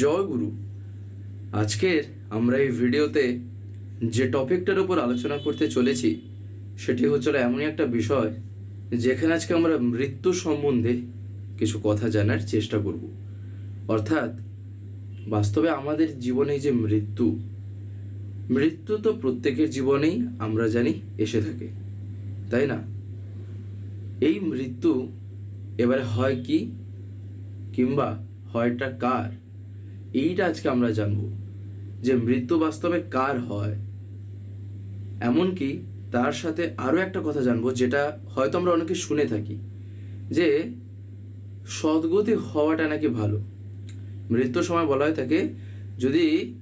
জয় গুরু। আজকের আমরা এই ভিডিওতে যে টপিকটার উপর আলোচনা করতে চলেছি, সেটি হচ্ছিল এমনই একটা বিষয় যেখানে আজকে আমরা মৃত্যু সম্বন্ধে কিছু কথা জানার চেষ্টা করব। অর্থাৎ, বাস্তবে আমাদের জীবনে যে মৃত্যু মৃত্যু তো প্রত্যেকের জীবনেই আমরা জানি এসে থাকে, তাই না? এই মৃত্যু এবারে হয় কি কিংবা হয়টা কার? এইটা আজকে আমরা জানব যে মৃত্যু বাস্তবে কার হয়। এমনকি তার সাথে আরও একটা কথা জানব যেটা হয়তো আমরা অনেকে শুনে থাকি, যে সদ্গতি হওয়াটা নাকি ভালো। মৃত্যুর সময় বলা হয় থাকে, যদি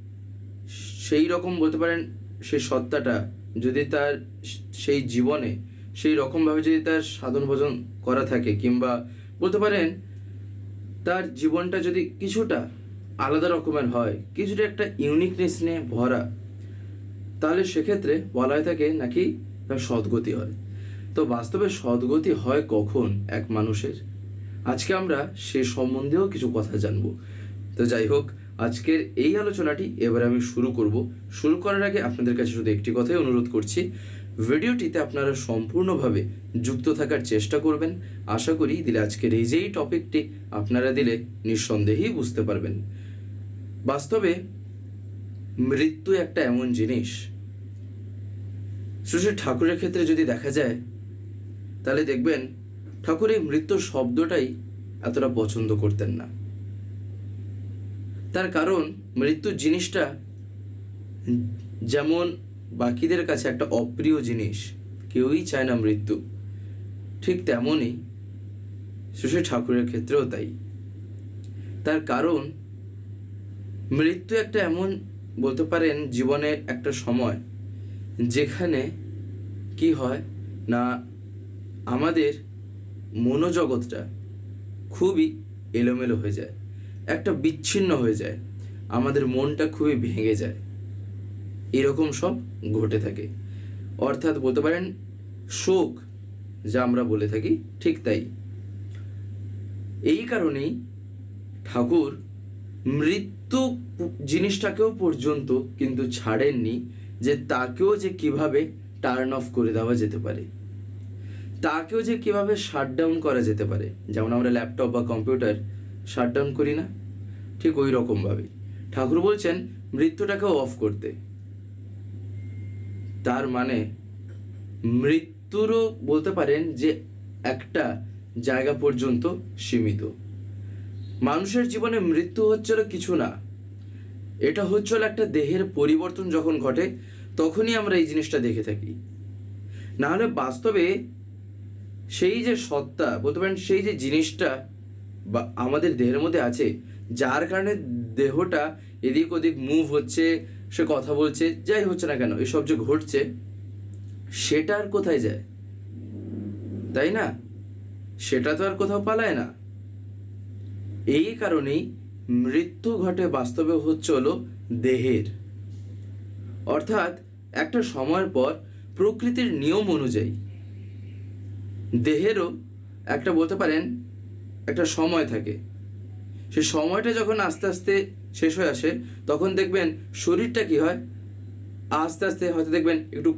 সেই রকম বলতে পারেন সেই সত্তাটা, যদি তার সেই জীবনে সেই রকমভাবে যদি তার সাধন ভোজন করা থাকে, কিংবা বলতে পারেন তার জীবনটা যদি কিছুটা আলাদা রকমের হয়, কিছুটা একটা ইউনিকনেস নিয়ে ভরা। তাহলে সেক্ষেত্রে বলা হয়ে থাকে নাকি তার সদ্গতি হয়। তো বাস্তবে সদ্গতি হয় কখন এক মানুষের? আজকে আমরা সে সম্বন্ধেও কিছু কথা জানব। তো যাই হোক, আজকের এই আলোচনাটি এবার আমি শুরু করব। শুরু করার আগে আপনাদের কাছে শুধু একটি কথাই অনুরোধ করছি, ভিডিওটিতে আপনারা সম্পূর্ণভাবে যুক্ত থাকার চেষ্টা করবেন। আশা করি দিলে আজকের এই যেই টপিকটি আপনারা দিলে নিঃসন্দেহেই বুঝতে পারবেন। বাস্তবে মৃত্যু একটা এমন জিনিস। শ্রী ঠাকুরের ক্ষেত্রে যদি দেখা যায়, তাহলে দেখবেন ঠাকুর এই মৃত্যু শব্দটাই এতটা পছন্দ করতেন না। তার কারণ মৃত্যু জিনিসটা যেমন বাকিদের কাছে একটা অপ্রিয় জিনিস, কেউই চায় না মৃত্যু, ঠিক তেমনই শ্রী ঠাকুরের ক্ষেত্রেও তাই। তার কারণ মৃত্যু একটা এমন, বলতে পারেন, জীবনের একটা সময় যেখানে কি হয় না, আমাদের মনোজগৎটা খুবই এলোমেলো হয়ে যায়, একটা বিচ্ছিন্ন হয়ে যায়, আমাদের মনটা খুবই ভেঙে যায়। এরকম সব ঘটে থাকে। অর্থাৎ বলতে পারেন, শোক যা আমরা বলে থাকি ঠিক তাই। এই কারণেই ঠাকুর মৃত্যু জিনিসটাকেও পর্যন্ত কিন্তু ছাড়েননি যে তাকেও যে কীভাবে টার্ন অফ করে দেওয়া যেতে পারে। তাকেও যে কীভাবে শাটডাউন করা যেতে পারে। যেমন আমরা ল্যাপটপ বা কম্পিউটার শাটডাউন করি না, ঠিক ওই রকমভাবে। ঠাকুর বলছেন মৃত্যুটাকেও অফ করতে। তার মানে মৃত্যুরও বলতে পারেন যে একটা জায়গা পর্যন্ত সীমিত। মানুষের জীবনে মৃত্যু হচ্ছিল কিছু না। এটা হচ্ছিল একটা দেহের পরিবর্তন যখন ঘটে, তখনই আমরা এই জিনিসটা দেখে থাকি। না হলে বাস্তবে সেই যে সত্তা, বলতে পারেন সেই যে জিনিসটা বা আমাদের দেহের মধ্যে আছে, যার কারণে দেহটা এদিক ওদিক মুভ হচ্ছে, সে কথা বলছে, যাই হচ্ছে না কেন, এসব যে ঘটছে, সেটা আর কোথায় যায়? তাই না? সেটা তো আর কোথাও পালায় না। এই কারণেই মৃত্যু ঘটে বাস্তবে হচ্ছে হলো দেহের। অর্থাৎ একটা সময়ের পর প্রকৃতির নিয়ম অনুযায়ী দেহেরও একটা বলতে পারেন একটা সময় থাকে। সে সময়টা যখন আস্তে আস্তে শেষ হয়ে আসে, তখন দেখবেন শরীরটা কি হয়? আস্তে আস্তে হয়তো দেখবেন একটু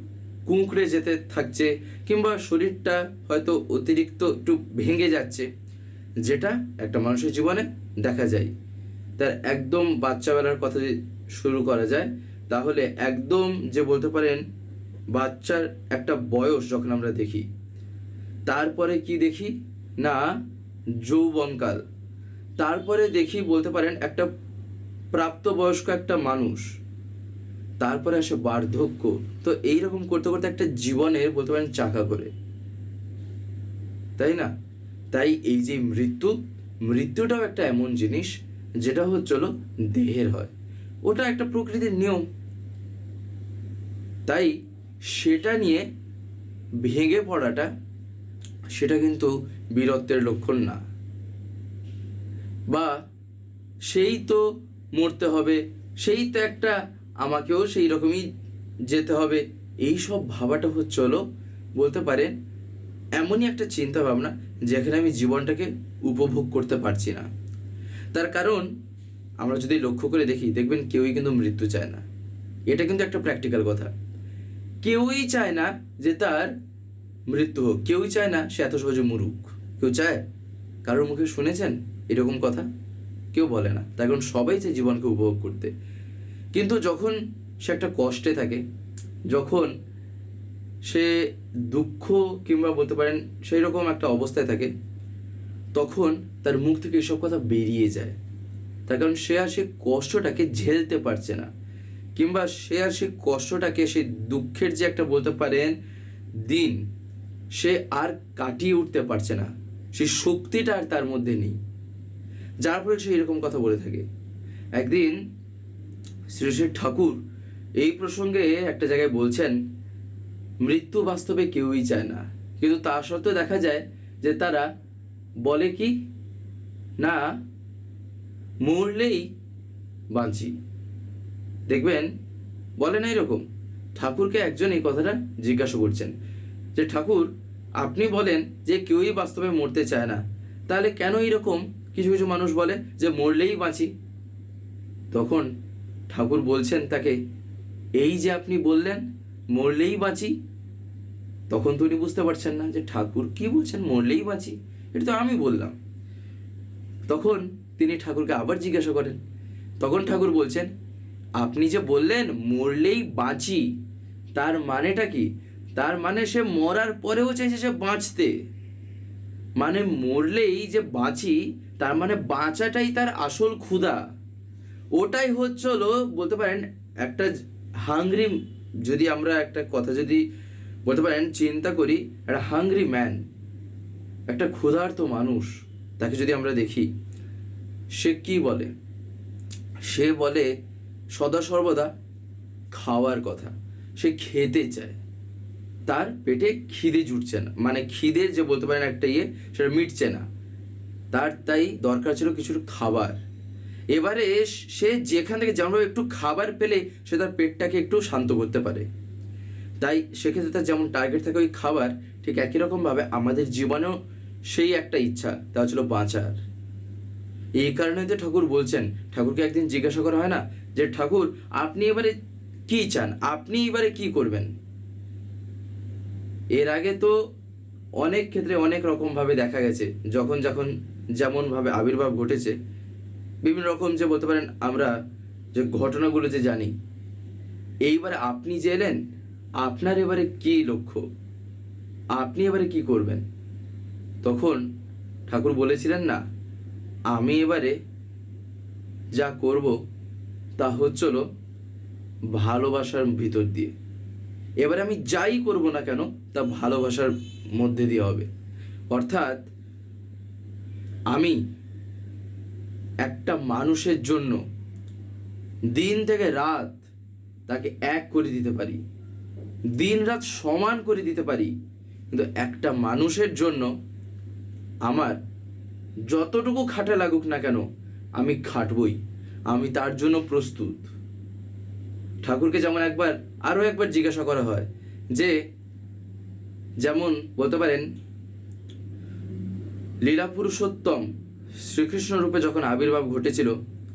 কুঁকড়ে যেতে থাকছে কিংবা শরীরটা হয়তো অতিরিক্ত একটু ভেঙে যাচ্ছে। যেটা একটা মানুষের জীবনে দেখা যায়। তার একদম বাচ্চাবেলার কথা শুরু করা যায়, তাহলে একদম যে বলতে পারেন বাচ্চার একটা বয়স যখন আমরা দেখি, তারপরে কি দেখি? না, যৌবনকাল। তারপরে দেখি বলতে পারেন একটা প্রাপ্তবয়স্ক একটা মানুষ, তারপরে আসে বার্ধক্য। তো এইরকম করতে করতে একটা জীবনের বলতে পারেন চাকা করে। তাই না? তাই এই যে মৃত্যু, মৃত্যুটাও একটা এমন জিনিস যেটা হচ্ছিল দেহের হয়। ওটা একটা প্রকৃতির নিয়ম। তাই সেটা নিয়ে ভেঙে পড়াটা, সেটা কিন্তু বীরত্বের লক্ষণ না। বা সেই তো মরতে হবে, সেই তো একটা আমাকেও সেই রকমই যেতে হবে। এই সব ভাবাটা হচ্ছে হলো বলতে পারেন এমনই একটা চিন্তা ভাবনা যেখানে আমি জীবনটাকে উপভোগ করতে পারছি না। তার কারণ, আমরা যদি লক্ষ্য করে দেখি, দেখবেন কেউই কিন্তু মৃত্যু চায় না। এটা কিন্তু একটা প্র্যাকটিক্যাল কথা। কেউই চায় না যে তার মৃত্যু হোক। কেউই চায় না সে এত সহজে মুরুক। কেউ চায়? কারোর মুখে শুনেছেন এরকম কথা? কেউ বলে না। তার কারণ সবাই চায় জীবনকে উপভোগ করতে। কিন্তু যখন সে একটা কষ্টে থাকে, যখন সে দুঃখ কিংবা বলতে পারেন সেই রকম একটা অবস্থায় থাকে, তখন তার মুখ থেকে এসব কথা বেরিয়ে যায়। তার কারণ সে আর সে কষ্টটাকে ঝেলতে পারছে না, কিংবা সে আর সে কষ্টটাকে সেই দুঃখের যে একটা বলতে পারেন দিন, সে আর কাটিয়ে উঠতে পারছে না। সেই শক্তিটা আর তার মধ্যে নেই। যার ফলে সে এরকম কথা বলে থাকে। একদিন শ্রী শ্রী ঠাকুর এই প্রসঙ্গে একটা জায়গায় বলছেন মৃত্যু বাস্তবে কেউই চায় না। কিন্তু তা সত্ত্বেও দেখা যায় যে তারা বলে কি, না, মরলেই বাঁচি। দেখবেন, বলে না এরকম। ঠাকুরকে একজন এই কথাটা জিজ্ঞাসা করছেন যে, ঠাকুর, আপনি বলেন যে কেউই বাস্তবে মরতে চায় না। তাহলে কেন এরকম কিছু কিছু মানুষ বলে যে, মরলেই বাঁচি? তখন ঠাকুর বলছেন তাকে, এই যে আপনি বললেন মরলেই বাঁচি। তখন তো উনি বুঝতে পারছেন না যে ঠাকুর কি বলছেন, মরলেই বাঁচি। এটা তো আমি বললাম। তখন তিনি ঠাকুরকে আবার জিজ্ঞাসা করেন। তখন ঠাকুর বলছেন, আপনি যে বললেন মরলেই বাঁচি, তার মানেটা কি? তার মানে সে মরার পরেও চাইছে সে বাঁচতে। মানে মরলেই যে বাঁচি, তার মানে বাঁচাটাই তার আসল ক্ষুধা। ওটাই হচ্ছিল, বলতে পারেন, একটা হাংরি যদি আমরা একটা কথা যদি বলতে পারেন, চিন্তা করি, একটা হাংরি ম্যান একটা ক্ষুধার্ত মানুষ, তাকে যদি আমরা দেখি, সে কি বলে? সে বলে, সদা সর্বদা খাওয়ার কথা। সে খেতে চায়। তার পেটে খিদে জুটছে না। মানে খিদের যে বলতে পারেন একটা ইয়ে সেটা মিটছে না। তার তাই দরকার ছিল কিছু খাবার। এবারে সে যেখান থেকে যেমনভাবে একটু খাবার পেলে সে তার পেটটাকে একটু শান্ত করতে পারে। তাই সেক্ষেত্রে তার যেমন টার্গেট থাকে ওই খাবার, ঠিক একই রকমভাবে আমাদের জীবনেও সেই একটা ইচ্ছা, তা ছিল বাঁচার। এই কারণে তো ঠাকুর বলছেন, ঠাকুরকে একদিন জিজ্ঞাসা করা হয় না যে, ঠাকুর, আপনি এবারে কি চান? আপনি এবারে কি করবেন? এর আগে তো অনেক ক্ষেত্রে অনেক রকমভাবে দেখা গেছে, যখন যখন যেমনভাবে আবির্ভাব ঘটেছে বিভিন্ন রকম যে বলতে পারেন আমরা যে ঘটনাগুলো যে জানি। এইবারে আপনি যে এলেন, আপনার এবারে কি লক্ষ্য? আপনি এবারে কি করবেন? তখন ঠাকুর বলেছিলেন না, আমি এবারে যা করব তা হচ্ছিল ভালোবাসার ভিতর দিয়ে। এবারে আমি যাই করব না কেন, তা ভালোবাসার মধ্যে দিয়ে হবে। অর্থাৎ আমি একটা মানুষের জন্য দিন থেকে রাত তাকে এক করে দিতে পারি, দিন রাত সমান করে দিতে পারি, কিন্তু একটা মানুষের জন্য আমার যতটুকু খাটে লাগুক না কেন, আমি খাটবই, আমি তার জন্য প্রস্তুত। ঠাকুরকে যেমন একবার, আরও একবার জিজ্ঞাসা করা হয় যে, যেমন বলতে পারেন লীলা পুরুষোত্তম শ্রীকৃষ্ণ রূপে যখন আবির্ভাব ঘটেছিল,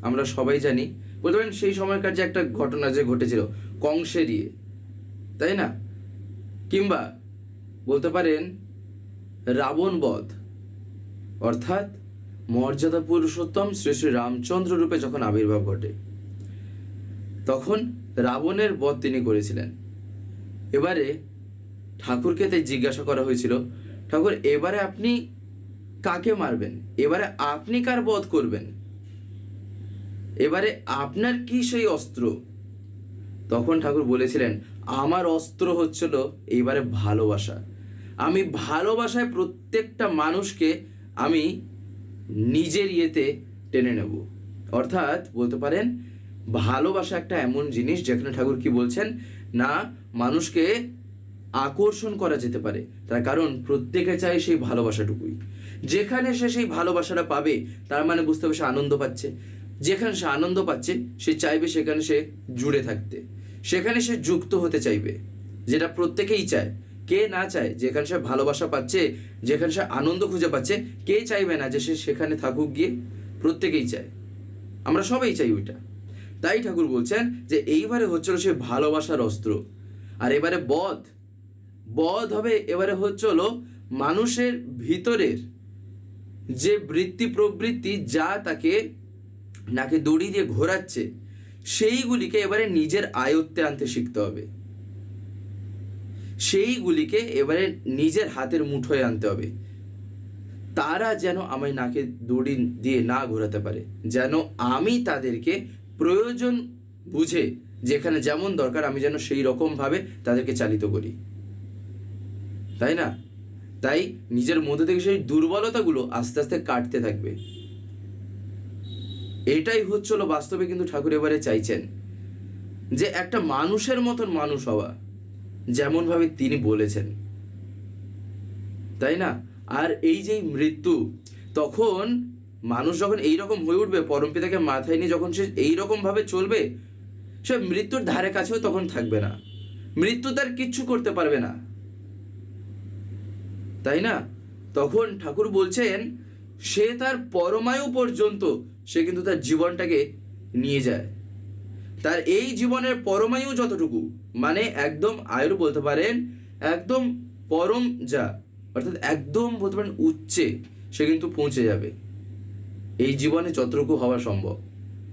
আমরা সবাই জানি, বলতে পারেন সেই সময়কার যে একটা ঘটনা যে ঘটেছিল কংসের ইয়ে তাই না? কিংবা বলতে পারেন রাবণ বধ, অর্থাৎ মর্যাদা পুরুষোত্তম শ্রী শ্রী রামচন্দ্র রূপে যখন আবির্ভাব ঘটে, তখন রাবণের বধ তিনি করেছিলেন। এবারে ঠাকুরকে তাই জিজ্ঞাসা করা হয়েছিল, ঠাকুর, এবারে আপনি কাকে মারবেন? এবারে আপনি কার বধ করবেন? এবারে আপনার কি সেই অস্ত্র? তখন ঠাকুর বলেছিলেন, আমার অস্ত্র হচ্ছিল এইবারে ভালোবাসা। আমি ভালোবাসায় প্রত্যেকটা মানুষকে আমি নিজের ইয়েতে টেনে নেব। অর্থাৎ বলতে পারেন, ভালোবাসা একটা এমন জিনিস যেখানে ঠাকুর কি বলছেন, না, মানুষকে আকর্ষণ করা যেতে পারে। তার কারণ প্রত্যেকে চায় সেই ভালোবাসাটুকুই। যেখানে সে সেই ভালোবাসাটা পাবে, তার মানে বুঝতে হবে সে আনন্দ পাচ্ছে। যেখানে সে আনন্দ পাচ্ছে, সে চাইবে সেখানে সে জুড়ে থাকতে। সেখানে সে যুক্ত হতে চাইবে, যেটা প্রত্যেকেই চায়। কে না চায়? যেখানে সে ভালোবাসা পাচ্ছে, যেখানে সে আনন্দ খুঁজে পাচ্ছে, কে চাইবে না যে সে সেখানে থাকুক গিয়ে? প্রত্যেকেই চায়। আমরা সবাই চাই ওইটা। তাই ঠাকুর বলছেন যে, এইবারে হচ্ছিল সে ভালোবাসার অস্ত্র। আর এবারে বধ। বধ হবে এবারে হচ্ছিল মানুষের ভিতরের যে বৃত্তি প্রবৃত্তি যা তাকে, নাকে দড়ি দিয়ে ঘোরাচ্ছে, সেইগুলিকে এবারে নিজের আয়ত্তে আনতে শিখতে হবে। সেইগুলিকে এবারে নিজের হাতের মুঠোয় আনতে হবে। তারা যেন আমায় নাকে দড়ি দিয়ে না ঘোরাতে পারে, যেন আমি তাদেরকে প্রয়োজন বুঝে যেখানে যেমন দরকার আমি যেন সেই রকমভাবে তাদেরকে চালিত করি। তাই না? তাই নিজের মধ্যে থেকে সেই দুর্বলতাগুলো আস্তে আস্তে কাটতে থাকবে। এটাই হচ্ছিল বাস্তবে কিন্তু ঠাকুর এবারে চাইছেন যে একটা মানুষের মতন মানুষ হওয়া, যেমনভাবে তিনি বলেছেন। তাই না? আর এই যে মৃত্যু, তখন মানুষ যখন এই রকম হয়ে উঠবে পরমপিতাকে মাথায় নিয়ে যখন সে এই ভাবে চলবে, সে মৃত্যুর ধারে কাছেও তখন থাকবে না। মৃত্যু তার কিচ্ছু করতে পারবে না। তাই না? তখন ঠাকুর বলছেন, সে তার পরমায়ু পর্যন্ত, সে কিন্তু তার জীবনটাকে নিয়ে যায়। তার এই জীবনের পরমায়ু যতটুকু মানে একদম আয়ুর বলতে পারেন, একদম পরম যা, অর্থাৎ একদম বলতে পারেন উচ্চে, সে কিন্তু পৌঁছে যাবে। এই জীবনে যতটুকু হওয়া সম্ভব,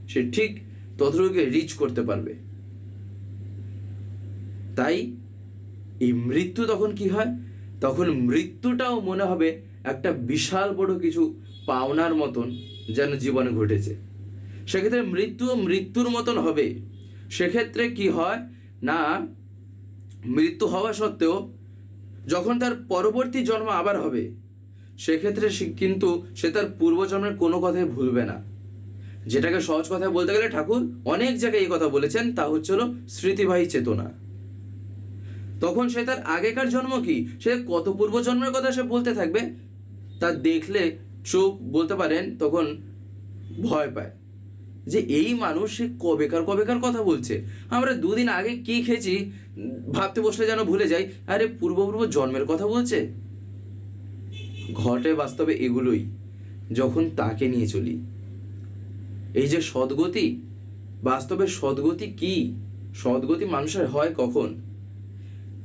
সে ঠিক ততটুকুকে রিচ করতে পারবে। তাই এই মৃত্যু তখন কি হয়? তখন মৃত্যুটাও মনে হবে একটা বিশাল বড় কিছু পাওনার মতন যেন জীবনে ঘটেছে। সেক্ষেত্রে মৃত্যুও মৃত্যুর মতন হবে। সেক্ষেত্রে কি হয়? না মৃত্যু হওয়া সত্ত্বেও যখন তার পরবর্তী জন্ম আবার হবে সেক্ষেত্রে সে কিন্তু সে তার পূর্বজন্মের কোনো কথাই ভুলবে না। যেটাকে সহজ কথায় বলতে গেলে ঠাকুর অনেক জায়গায় এই কথা বলেছেন তা হচ্ছে হলো স্মৃতিবাহী চেতনা। তখন সে তার আগেকার জন্ম কি? সে কত পূর্বজন্মের কথা সে বলতে থাকবে? তা দেখলে চোখ বলতে পারেন তখন ভয় পায় যে এই মানুষ সে কবেকার কবেকার কথা বলছে। আমরা দুদিন আগে কি খেয়েছি ভাবতে বসলে যেন ভুলে যাই। আরে পূর্বপূর্ব জন্মের কথা বলছে? ঘটে বাস্তবে এগুলোই, যখন তাকে নিয়ে চলি। এই যে সদ্গতি, বাস্তবে সদ্গতি কি? সদ্গতি মানুষের হয় কখন?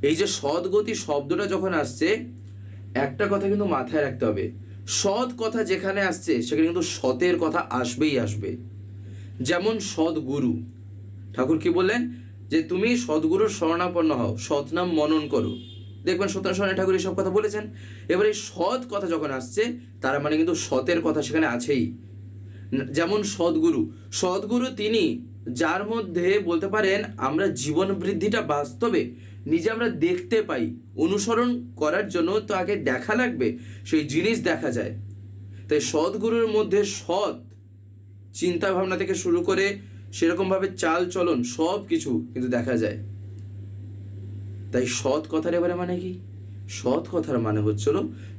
এই যে সদ্গতি শব্দটা যখন আসছে, একটা কথা কিন্তু মাথায় রাখতে হবে। সৎ কথা যেখানে আসছে, সেখানে কিন্তু সতের কথা আসবেই আসবে। যেমন সদ্গুরু। ঠাকুর কি বললেন? যে তুমি সদ্গুরুর শরণাপন্ন হও সৎনাম মনন করো। দেখবেন সত্যনারায়ণ ঠাকুর এইসব কথা বলেছেন। এবার এই সৎ কথা যখন আসছে, তার মানে কিন্তু সতের কথা সেখানে আছেই। যেমন সদ্গুরু। সদ্গুরু তিনি, যার মধ্যে বলতে পারেন, আমরা জীবন বৃদ্ধিটা বাস্তবে নিজে আমরা দেখতে পাই। অনুসরণ করার জন্য তো আগে দেখা লাগবে, সেই জিনিস দেখা যায়। তাই সদ্গুরুর মধ্যে সৎ চিন্তা ভাবনা থেকে শুরু করে সেরকমভাবে চাল চলন সব কিছু কিন্তু দেখা যায়। তাই সৎ কথার এবারে মানে কি? সৎ কথার মানে হচ্ছিল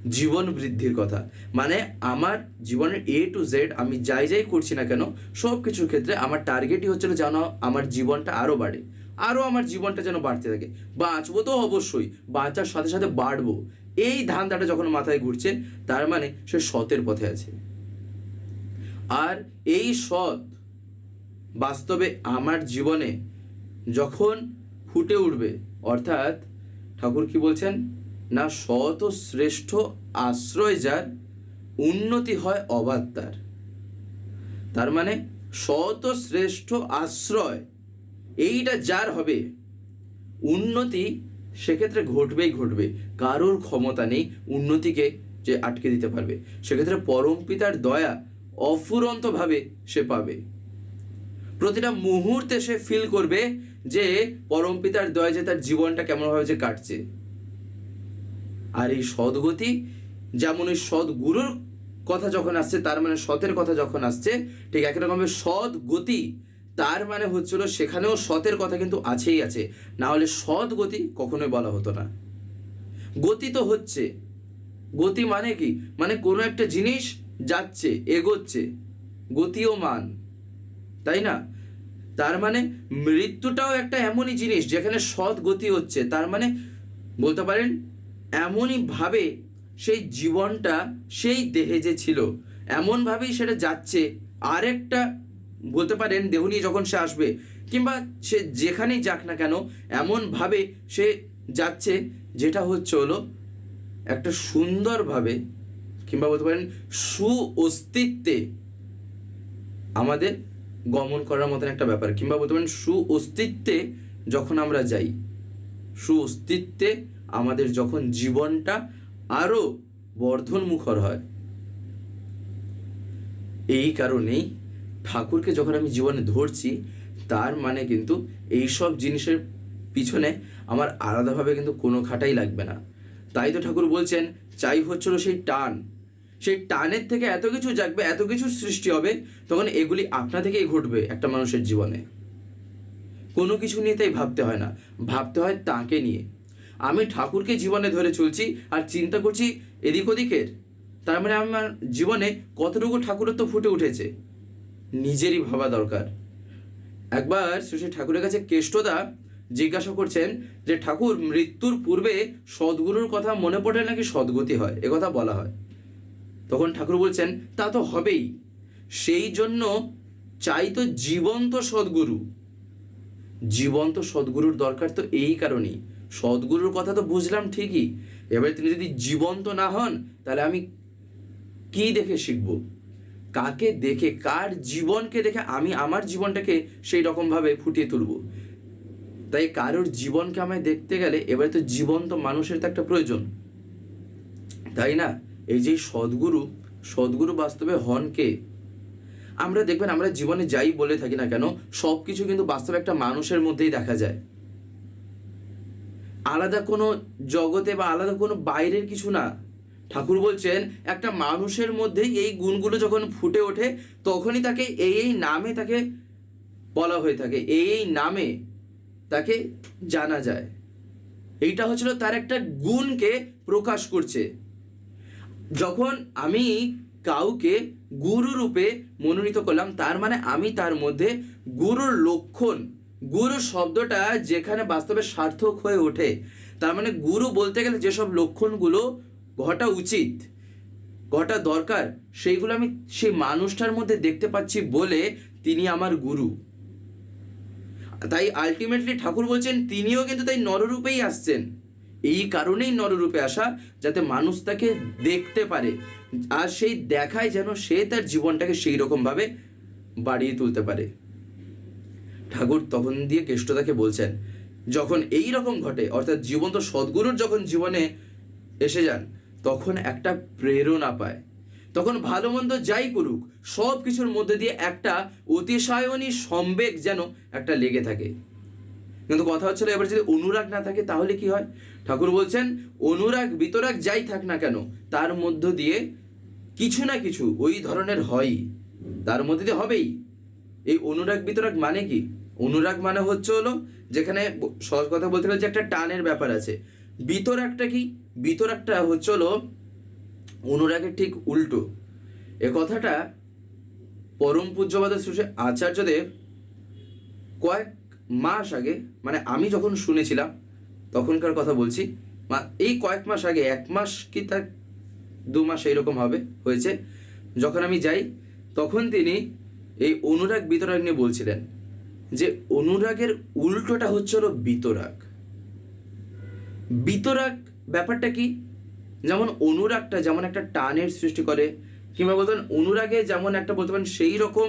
জীবন বৃদ্ধির কথা। মানে আমার জীবনের এ টু জেড আমি যাই যাই করছি না কেন সব কিছুর ক্ষেত্রে আমার টার্গেটই হচ্ছিল যেন আমার জীবনটা আরও বাড়ে। আরও আমার জীবনটা যেন বাড়তে থাকে। বাঁচবো তো অবশ্যই, বাঁচার সাথে সাথে বাড়বো। এই ধান্দাটা যখন মাথায় ঘুরছে, তার মানে সে সতের পথে আছে। আর এই সৎ বাস্তবে আমার জীবনে যখন ফুটে উঠবে, অর্থাৎ ঠাকুর কি বলছেন? না সৎ ও শ্রেষ্ঠ আশ্রয় যার, উন্নতি হয় অবাধ তার তার মানে সৎ ও শ্রেষ্ঠ আশ্রয় এইটা যার হবে? উন্নতি সেক্ষেত্রে ঘটবেই ঘটবে। কারোর ক্ষমতা নেই উন্নতিকে যে আটকে দিতে পারবে। সেক্ষেত্রে পরম পিতার দয়া অফুরন্তভাবে সে পাবে। প্রতিটা মুহূর্তে সে ফিল করবে যে পরম পিতার দয়া যে তার জীবনটা কেমনভাবে যে কাটছে। আর এই সদ্গতি, যেমন ওই সদ্গুরুর কথা যখন আসছে, তার মানে সতের কথা যখন আসছে, ঠিক একই রকমের সৎ গতি তার মানে হচ্ছিল সেখানেও সতের কথা কিন্তু আছেই আছে। না হলে সৎ গতি কখনোই বলা হতো না। গতি তো হচ্ছে। গতি মানে কি? মানে কোনো একটা জিনিস যাচ্ছে, এগোচ্ছে। গতিও মান। তাই না? তার মানে মৃত্যুটাও একটা এমনই জিনিস যেখানে সৎ গতি হচ্ছে। তার মানে বলতে পারেন এমনই ভাবে সেই জীবনটা সেই দেহে যে ছিল, এমনভাবেই সেটা যাচ্ছে। আরেকটা বলতে পারেন দেহ যখন সে আসবে, কিংবা সে যেখানেই যাক না কেন, এমনভাবে সে যাচ্ছে যেটা হচ্ছে হলো একটা সুন্দরভাবে, কিংবা বলতে পারেন সু অস্তিত্বে আমাদের গমন করার মতন একটা ব্যাপার, কিংবা বলতে পারেন সু অস্তিত্বে যখন আমরা যাই সু অস্তিত্বে আমাদের যখন জীবনটা আরও বর্ধনমুখর হয়, এই কারণেই ঠাকুরকে যখন আমি জীবনে ধরছি, তার মানে কিন্তু এই সব জিনিসের পিছনে আমার আলাদাভাবে কিন্তু কোনো খাটাই লাগবে না। তাই তো ঠাকুর বলছেন, চাই হচ্ছিল সেই টান। সেই টানের থেকে এত কিছু জাগবে, এত কিছু সৃষ্টি হবে, তখন এগুলি আপনা থেকেই ঘটবে একটা মানুষের জীবনে। কোনো কিছু নিয়ে তাই ভাবতে হয় না। ভাবতে হয় তাকে নিয়ে। আমি ঠাকুরকে জীবনে ধরে চলছি আর চিন্তা করছি এদিক ওদিকের। তার মানে আমার জীবনে কতটুকু ঠাকুরত্ব ফুটে উঠেছে? নিজেরই ভাবা দরকার। একবার শ্রী ঠাকুরের কাছে কেষ্টদা জিজ্ঞাসা করছেন যে, ঠাকুর, মৃত্যুর পূর্বে সদ্গুরুর কথা মনে পড়ে নাকি সদ্গতি হয়? একথা বলা হয়। তখন ঠাকুর বলছেন, তা তো হবেই। সেই জন্য চাই তো জীবন্ত সদ্গুরু। জীবন্ত সদ্গুরুর দরকার তো এই কারণেই। সদ্গুরুর কথা তো বুঝলাম ঠিকই। এবারে তিনি যদি জীবন্ত না হন, তাহলে আমি কি দেখে শিখব? কাকে দেখে, কার জীবনকে দেখে আমি আমার জীবনটাকে সেই রকমভাবে ফুটিয়ে তুলব? তাই কারোর জীবনকে আমায় দেখতে গেলে এবারে তো জীবন তো মানুষের তো একটা প্রয়োজন। তাই না? এই যে সদ্গুরু সদ্গুরু বাস্তবে হন কে? আমরা দেখবেন আমরা জীবনে যাই বলে থাকি না কেন সব কিছু কিন্তু বাস্তবে একটা মানুষের মধ্যেই দেখা যায়। আলাদা কোনো জগতে বা আলাদা কোনো বাইরের কিছু না। ঠাকুর বলছেন, একটা মানুষের মধ্যেই এই গুণগুলো যখন ফুটে ওঠে, তখনই তাকে এই এই নামে তাকে বলা হয়ে থাকে, এই এই নামে তাকে জানা যায়। এইটা হচ্ছিল তার একটা গুণকে প্রকাশ করছে। যখন আমি কাউকে গুরু রূপে মনোনীত করলাম, তার মানে আমি তার মধ্যে গুরুর লক্ষণ, গুরু শব্দটা যেখানে বাস্তবে সার্থক হয়ে ওঠে, তার মানে গুরু বলতে গেলে যেসব লক্ষণগুলো ঘটা উচিত ঘটা দরকার, সেইগুলো আমি সেই মানুষটার মধ্যে দেখতে পাচ্ছি বলে তিনি আমার গুরু। তাই আলটিমেটলি ঠাকুর বলছেন, তিনিও কিন্তু তাই নররূপেই আসছেন। এই কারণেই নররূপে আসা, যাতে মানুষ তাকে দেখতে পারে। আর সেই দেখায় যেন সে তার জীবনটাকে সেই রকমভাবে বাড়িয়ে তুলতে পারে। ঠাকুর তখন দিয়ে কেষ্টদাকে বলছেন, যখন এই রকম ঘটে, অর্থাৎ জীবন্ত সদ্গুরুর যখন জীবনে এসে যান তখন একটা প্রেরণা পায়। তখন ভালো মন্দ যাই করুক, সব কিছুর মধ্যে দিয়ে একটা অতিশায়নী সম্বেগ যেন একটা লেগে থাকে। কিন্তু কথা হচ্ছিল এবার যদি অনুরাগ না থাকে, তাহলে কি হয়? ঠাকুর বলছেন, অনুরাগ, বিতরাগ যাই থাক না কেন, তার মধ্য দিয়ে কিছু না কিছু ওই ধরনের হয়ই। তার মধ্যে দিয়ে হবেই। এই অনুরাগ, বিতরাগ মানে কি? অনুরাগ মানে হচ্ছে হলো, যেখানে সহজ কথা বলতে গেলে যে একটা টানের ব্যাপার আছে। বিতরাগটা কি? বিতরাগটা হচ্ছে হলো অনুরাগের ঠিক উল্টো। এ কথাটা পরম পূজ্যবাদ শ্রী আচার্যদেব কয়েক মাস আগে মানে আমি যখন শুনেছিলাম, তখনকার কথা বলছি এই কয়েক মাস আগে, এক মাস কি তার দু মাস এইরকম হবে, হয়েছে, যখন আমি যাই, তখন তিনি এই অনুরাগ বিতরাগ নিয়ে বলছিলেন যে, অনুরাগের উল্টোটা হচ্ছে হলো বিতরাগ। বিতরাগ ব্যাপারটা কি? যেমন অনুরাগটা যেমন একটা টানের সৃষ্টি করে, কিংবা বলতেন অনুরাগে যেমন একটা বলতে পারেন সেই রকম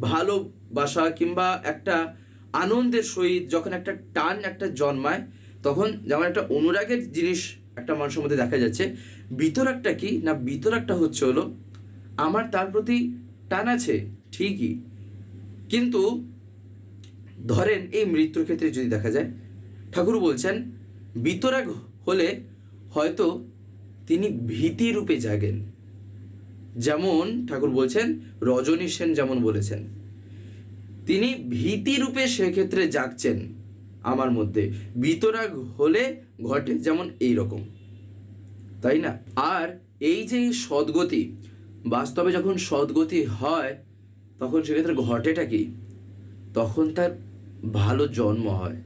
ভালোবাসা কিংবা একটা আনন্দের সহিত যখন একটা টান একটা জন্মায়, তখন যেমন একটা অনুরাগের জিনিস একটা মানুষের মধ্যে দেখা যাচ্ছে। বিতরাগটা কি? না, বিতরাগটা হচ্ছে হলো আমার তার প্রতি টান আছে, ঠিকই। কিন্তু ধরেন এই মৃত্যুর ক্ষেত্রে যদি দেখা যায়, ঠাকুর বলছেন বিতরাগ হলে হয়তো তিনি ভীতি রূপে জাগেন। যেমন ঠাকুর বলছেন, রজনী সেন যেমন বলেছেন, তিনি ভীতি রূপে সেক্ষেত্রে জাগছেন আমার মধ্যে। বিতরাগ হলে ঘটে যেমন এই রকম তাই না? আর এই যে সদ্গতি, বাস্তবে যখন সদ্গতি হয়, তখন সেক্ষেত্রে ঘটেটা কি? তখন তার ভালো জন্ম হয়।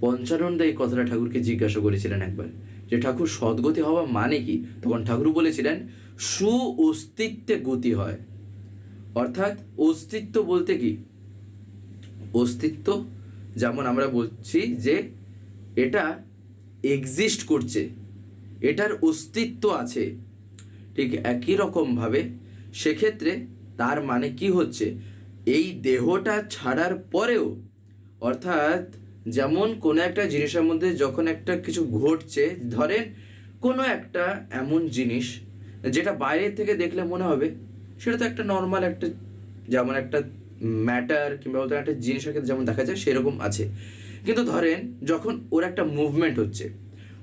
পঞ্চানন্দা এই কথাটা ঠাকুরকে জিজ্ঞাসা করেছিলেন একবার, যে ঠাকুর, সদ্গতি হওয়া মানে কি? তখন ঠাকুর বলেছিলেন সু অস্তিত্বে গতি হয়। অর্থাৎ অস্তিত্ব বলতে কি? অস্তিত্ব যেমন আমরা বলছি যে এটা এক্সিস্ট করছে, এটার অস্তিত্ব আছে, ঠিক একই রকমভাবে সেক্ষেত্রে তার মানে কি হচ্ছে? এই দেহটা ছাড়ার পরেও, অর্থাৎ যেমন কোনো একটা জিনিসের মধ্যে যখন একটা কিছু ঘটছে, ধরেন কোনো একটা এমন জিনিস যেটা বাইরে থেকে দেখলে মনে হবে, সেটা তো একটা নর্মাল একটা যেমন একটা ম্যাটার কিংবা বলতে একটা জিনিসের ক্ষেত্রে যেমন দেখা যায় সেরকম আছে। কিন্তু ধরেন যখন ওর একটা মুভমেন্ট হচ্ছে,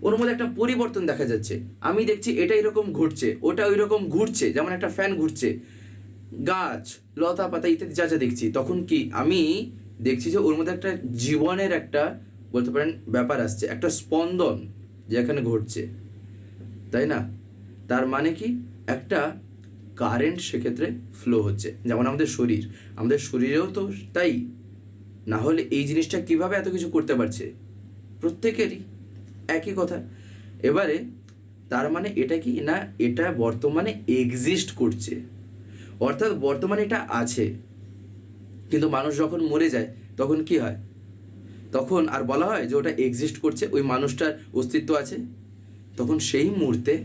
ওর মধ্যে একটা পরিবর্তন দেখা যাচ্ছে, আমি দেখছি এটা এরকম ঘুরছে ওটা ওই রকম ঘুরছে, যেমন একটা ফ্যান ঘুরছে, গাছ, লতা পাতা ইত্যাদি যা যা দেখছি, তখন কি আমি দেখছি যে ওর মধ্যে একটা জীবনের একটা বলতে পারেন ব্যাপার আসছে, একটা স্পন্দন যেখানে ঘটছে, তাই না? তার মানে কি? একটা কারেন্ট সেক্ষেত্রে ফ্লো হচ্ছে, যেমন আমাদের শরীর। আমাদের শরীরেও তো তাই। না হলে এই জিনিসটা কীভাবে এত কিছু করতে পারছে? প্রত্যেকেরই একই কথা। এবারে তার মানে এটা কি না, এটা বর্তমানে এক্সিস্ট করছে। অর্থাৎ বর্তমানে এটা আছে। কিন্তু মানুষ যখন মরে যায়, তখন কি হয়? তখন আর বলা হয় যে ওটা এক্সিস্ট করছে, ওই মানুষটার অস্তিত্ব আছে। তখন সেই মুহূর্তে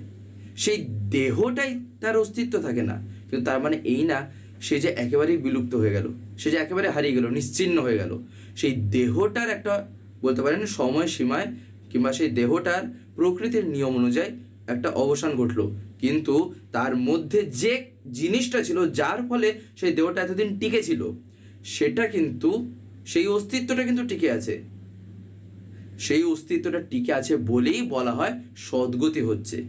সেই দেহটাই তার অস্তিত্ব থাকে না। কিন্তু তার মানে এই না, সে যে একেবারেই বিলুপ্ত হয়ে গেল, সে যে একেবারে হারিয়ে গেল, নিশ্চিন্ন হয়ে গেল। সেই দেহটার একটা বলতে পারেন সময় সীমায় কিংবা সেই দেহটার প্রকৃতির নিয়ম অনুযায়ী একটা অবসান ঘটলো। কিন্তু তার মধ্যে যে জিনিসটা ছিল, যার ফলে সেই দেহটা এতদিন টিকে ছিল সেটা কিন্তু, সেই অস্তিত্বটা কিন্তু টিকে আছে। সেই অস্তিত্বটা টিকে আছে বলেই বলা হয় সদ্গতি হচ্ছে।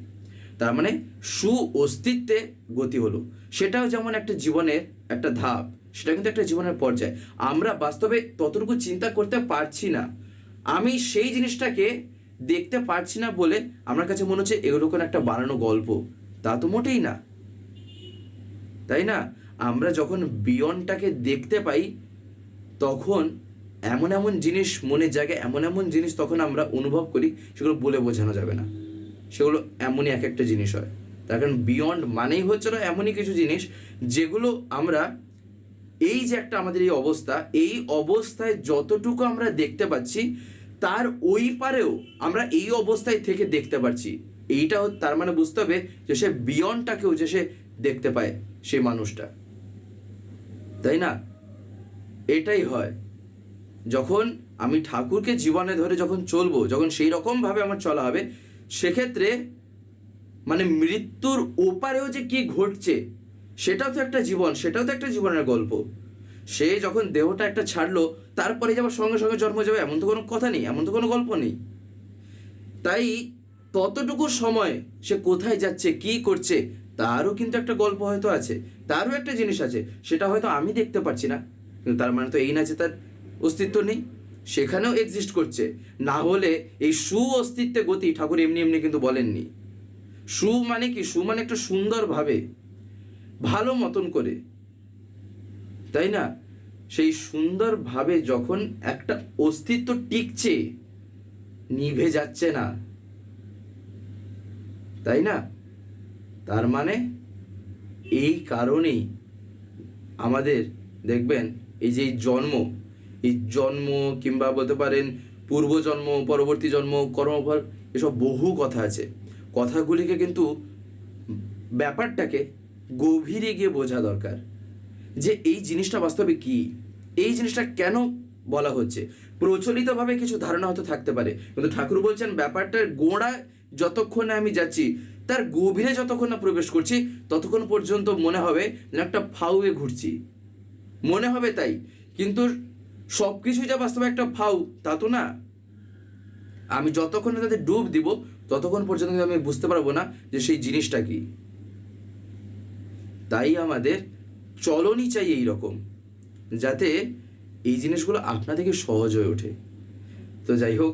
তার মানে সু অস্তিত্বে গতি হলো। সেটাও যেমন একটা জীবনের একটা ধাপ, সেটা কিন্তু একটা জীবনের পর্যায়। আমরা বাস্তবে ততটুকু চিন্তা করতে পারছি না। আমি সেই জিনিসটাকে দেখতে পারছি না বলে আমার কাছে মনে হচ্ছে এগুলো কোনো একটা বানানো গল্প। তা তো মোটেই না। তাই না? আমরা যখন বিয়নটাকে দেখতে পাই, তখন এমন এমন জিনিস মনের জায়গায়, এমন এমন জিনিস তখন আমরা অনুভব করি, সেগুলো বলে বোঝানো যাবে না। সেগুলো এমনই এক একটা জিনিস হয়। তার কারণ বিয়ন্ড মানেই হচ্ছে না এমনই কিছু জিনিস, যেগুলো আমরা এই যে একটা আমাদের এই অবস্থা, এই অবস্থায় যতটুকু আমরা দেখতে পাচ্ছি, তার ওই পারেও আমরা এই অবস্থায় থেকে দেখতে পাচ্ছি এইটাও তার মানে বুঝতে হবে যে সে বিয়নটাকেও যে সে দেখতে পায়, সেই মানুষটা। তাই না? এটাই হয়। যখন আমি ঠাকুরকে জীবনে ধরে যখন চলবো, যখন সেই রকমভাবে আমার চলা হবে, সেক্ষেত্রে মানে মৃত্যুর ওপারেও যে কি ঘটছে, সেটাও তো একটা জীবন, সেটাও তো একটা জীবনের গল্প। সে যখন দেহটা একটা ছাড়লো, তারপরে যাবার সঙ্গে সঙ্গে জন্ম যাবে, এমন তো কোনো কথা নেই, এমন তো কোনো গল্প নেই। তাই ততটুকু সময় সে কোথায় যাচ্ছে, কি করছে তারও কিন্তু একটা গল্প হয়তো আছে, তারও একটা জিনিস আছে, সেটা হয়তো আমি দেখতে পাচ্ছি না। কিন্তু তার মানে তো এই না যে তার অস্তিত্ব নেই, সেখানেও এক্সিস্ট করছে। না হলে এই সু অস্তিত্বে গতি ঠাকুর এমনি এমনি কিন্তু বলেননি। সু মানে কি? সু মানে একটা সুন্দরভাবে ভালো মতন করে। তাই না? সেই সুন্দরভাবে যখন একটা অস্তিত্ব টিকছে, নিভে যাচ্ছে না। তাই না? তার মানে এই কারণেই আমাদের দেখবেন এই যে জন্ম, এই জন্ম কিংবা বলতে পারেন পূর্বজন্ম পরবর্তী জন্ম, কর্মফল, এসব বহু কথা আছে। কথাগুলিকে কিন্তু ব্যাপারটাকে গভীরে গিয়ে বোঝা দরকার যে এই জিনিসটা বাস্তবে কি? এই জিনিসটা কেন বলা হচ্ছে? প্রচলিতভাবে কিছু ধারণা হয়তো থাকতে পারে। কিন্তু ঠাকুর বলছেন, ব্যাপারটার গোড়া যতক্ষণে আমি যাচ্ছি তার গভীরে যতক্ষণ না প্রবেশ করছি, ততক্ষণ পর্যন্ত মনে হবে যেন একটা ফাউয়ে ঘুরছি। মনে হবে তাই, কিন্তু সব কিছুই যা বাস্তবে একটা ফাউ, তা তো না। আমি যতক্ষণ তাদের ডুব দিব, ততক্ষণ পর্যন্ত কিন্তু আমি বুঝতে পারব না যে সেই জিনিসটা কি। তাই আমাদের চলনই চাই এই রকম, যাতে এই জিনিসগুলো আপনা থেকে সহজ হয়ে ওঠে। তো যাই হোক